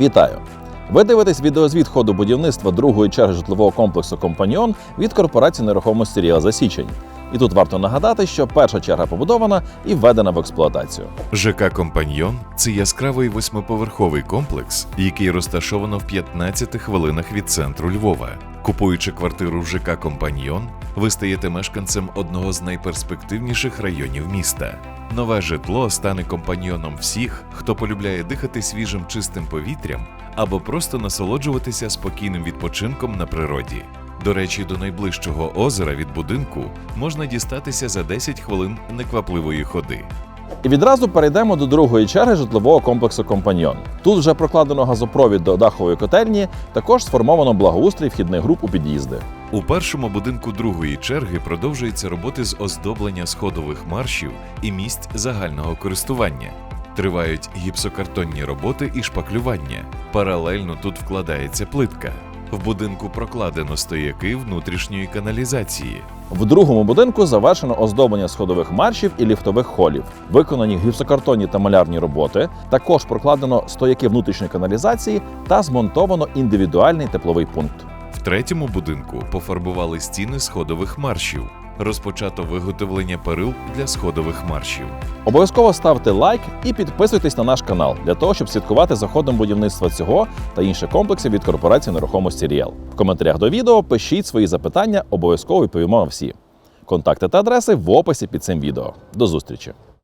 Вітаю! Ви дивитесь відеозвіт ходу будівництва другої черги житлового комплексу Компаньйон від корпорації нерухомості Ріал за січень. І тут варто нагадати, що перша черга побудована і введена в експлуатацію. ЖК Компаньйон це яскравий восьмиповерховий комплекс, який розташовано в 15 хвилинах від центру Львова. Купуючи квартиру в ЖК Компаньйон, ви стаєте мешканцем одного з найперспективніших районів міста. Нове житло стане компаньйоном всіх, хто полюбляє дихати свіжим чистим повітрям або просто насолоджуватися спокійним відпочинком на природі. До речі, до найближчого озера від будинку можна дістатися за 10 хвилин неквапливої ходи. І відразу перейдемо до другої черги житлового комплексу Компаньйон. Тут вже прокладено газопровід до дахової котельні, також сформовано благоустрій вхідних груп у під'їзди. У першому будинку другої черги продовжуються роботи з оздоблення сходових маршів і місць загального користування. Тривають гіпсокартонні роботи і шпаклювання. Паралельно тут вкладається плитка. В будинку прокладено стояки внутрішньої каналізації. В другому будинку завершено оздоблення сходових маршів і ліфтових холів. Виконані гіпсокартонні та малярні роботи. Також прокладено стояки внутрішньої каналізації та змонтовано індивідуальний тепловий пункт. В третьому будинку пофарбували стіни сходових маршів. Розпочато виготовлення перил для сходових маршів. Обов'язково ставте лайк і підписуйтесь на наш канал для того, щоб слідкувати за ходом будівництва цього та інших комплексів від корпорації нерухомості Ріал. В коментарях до відео пишіть свої запитання, обов'язково відповімо на всі. Контакти та адреси в описі під цим відео. До зустрічі!